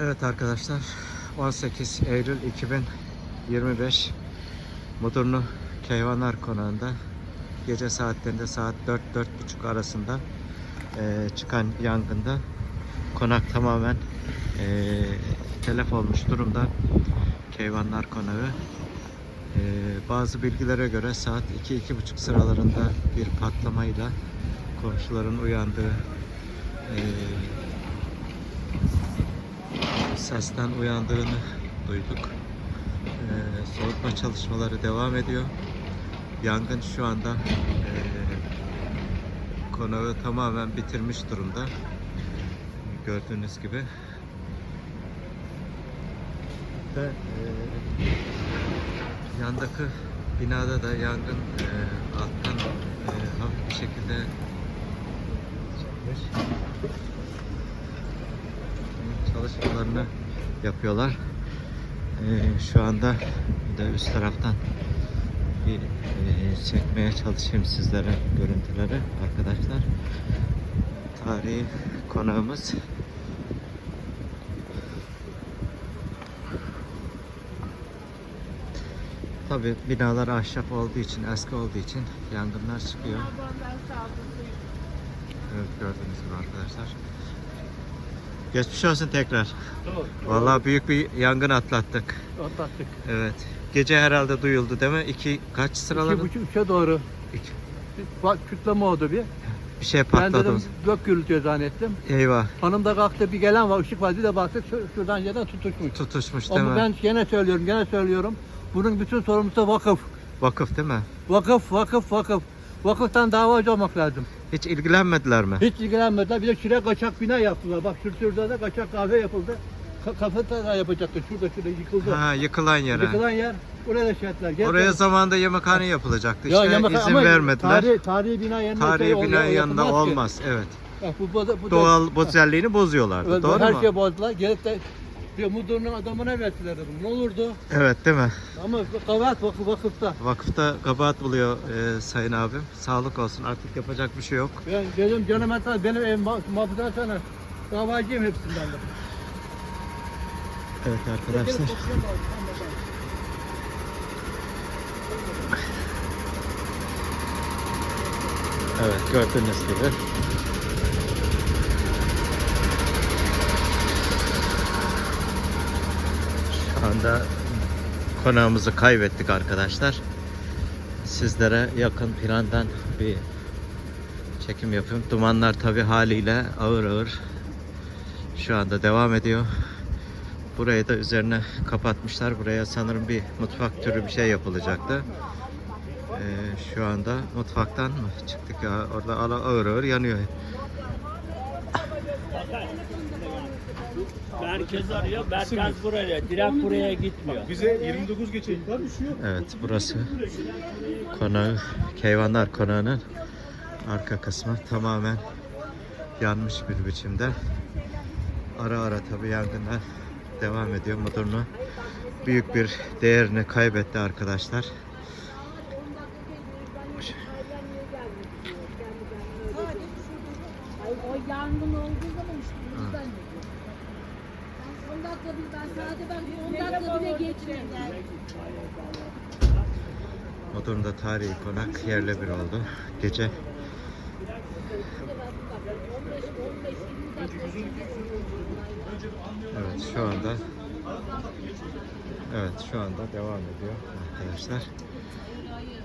Evet arkadaşlar 18 Eylül 2025 Mudurnu Keyvanlar Konağı'nda gece saatlerinde saat 4-4.30 arasında eee, çıkan yangında konak tamamen eee, telef olmuş durumda. Keyvanlar Konağı Eee, bazı bilgilere göre saat 2-2.30 sıralarında bir patlamayla komşuların uyandığı eee sesten uyandığını duyduk. Ee, soğutma çalışmaları devam ediyor. Yangın şu anda ee, konağı tamamen bitirmiş durumda. Gördüğünüz gibi. Ve ee, yandaki binada da yangın ee, alttan ee, hafif bir şekilde çıkmış çalışmalarını yapıyorlar. Ee, şu anda bir de üst taraftan bir e, çekmeye çalışayım sizlere görüntüleri arkadaşlar. Tarihi konağımız. Tabi binalar ahşap olduğu için, eski olduğu için yangınlar çıkıyor. Evet gördüğünüz gibi arkadaşlar. Geçmiş olsun tekrar. Vallahi büyük bir yangın atlattık. Atlattık. Evet. Gece herhalde duyuldu değil mi? İki kaç sıralar? İki buçuk üçe doğru. İki. Bak kütleme oldu bir. Bir şey Ben patladı. dedim gök gürültüyor zannettim. Eyvah. Hanım da kalktı bir gelen var ışık var bir de baktık şu- şuradan yerden tutuşmuş. Tutuşmuş değil Ama mi? ben gene söylüyorum gene söylüyorum. Bunun bütün sorumlusu vakıf. Vakıf değil mi? Vakıf vakıf vakıf. Vakıftan davacı olmak lazım. Hiç ilgilenmediler mi? Hiç ilgilenmediler. Bir de şuraya kaçak bina yaptılar. Bak şu şurada da kaçak kahve yapıldı. Ka kafeterya yapacaktı. Şurada şurada yıkıldı. Ha yıkılan yere. Yıkılan yer. Oraya da ettiler. Gel- Oraya zamanında yemekhane yapılacaktı. İşte yemek- izin vermediler. Tarihi, tarihi bina yanında Tarihi binanın yanında yapılmaz ki. olmaz. Evet. Bak bu, bu, bu, Doğal güzelliğini bozuyorlardı. Evet, Doğru her mu? şeyi bozdular. Gelip de diyor müdürünün adamına verdiler dedim. Ne olurdu? Evet değil mi? Ama kavat vakıf, vakıfta. Vakıfta kabahat buluyor e, sayın abim. Sağlık olsun artık yapacak bir şey yok. Ben dedim canım hatta benim evim mahfuza sana. Davacıyım hepsinden de. Evet arkadaşlar. Evet gördüğünüz gibi. Şu anda konağımızı kaybettik arkadaşlar. Sizlere yakın plandan bir çekim yapıyorum. Dumanlar tabi haliyle ağır ağır şu anda devam ediyor. Burayı da üzerine kapatmışlar. Buraya sanırım bir mutfak türü bir şey yapılacaktı. Ee, şu anda mutfaktan mı çıktık ya? Orada ağır ağır yanıyor. Merkez arıyor, merkez buraya, direkt buraya gitmiyor. Bize 29 geçe düşüyor. Evet burası konağı Keyvanlar Konağı'nın arka kısmı tamamen yanmış bir biçimde. Ara ara tabi yangınlar devam ediyor. Mudurnu büyük bir değerini kaybetti arkadaşlar. Ay, o yangın olduğu zaman işte bu yüzden de. Ben 10 dakika bir ben sadece ben 10 dakika bile geçmiyorum. Mudurnu'da tarihi konak yerle bir oldu. Gece 15 15 20 dakika. Evet şu anda Evet şu anda devam ediyor arkadaşlar.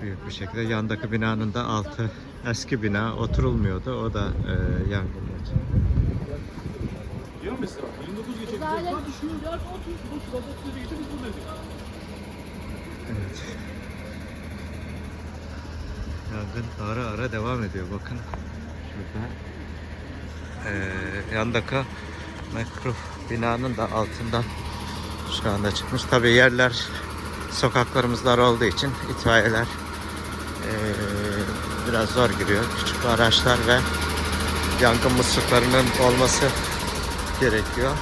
Büyük bir şekilde yandaki binanın da altı eski bina oturulmuyordu. O da e, yangın geçti. Diyor mesela 29 geçe bize Zaten ihbar düşüyor. 4 30 bu sırada 30 geçe biz buradaydık. Evet. Yangın ara ara devam ediyor. Bakın şurada e, yandaki mekruf binanın da altından şu anda çıkmış. Tabii yerler sokaklarımızlar olduğu için itfaiyeler e, biraz zor giriyor. Küçük araçlar ve yangın musluklarının olması gerekiyor.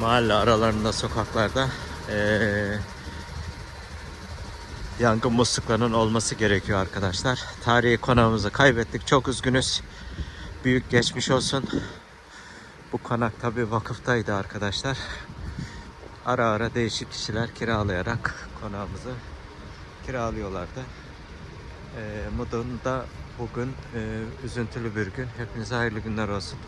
Mahalle aralarında, sokaklarda eee, yangın musluklarının olması gerekiyor arkadaşlar. Tarihi konağımızı kaybettik. Çok üzgünüz. Büyük geçmiş olsun. Bu konak tabi vakıftaydı arkadaşlar. Ara ara değişik kişiler kiralayarak konağımızı kiralıyorlardı. Ee, Mudun da bugün üzüntülü bir gün. Hepinize hayırlı günler olsun.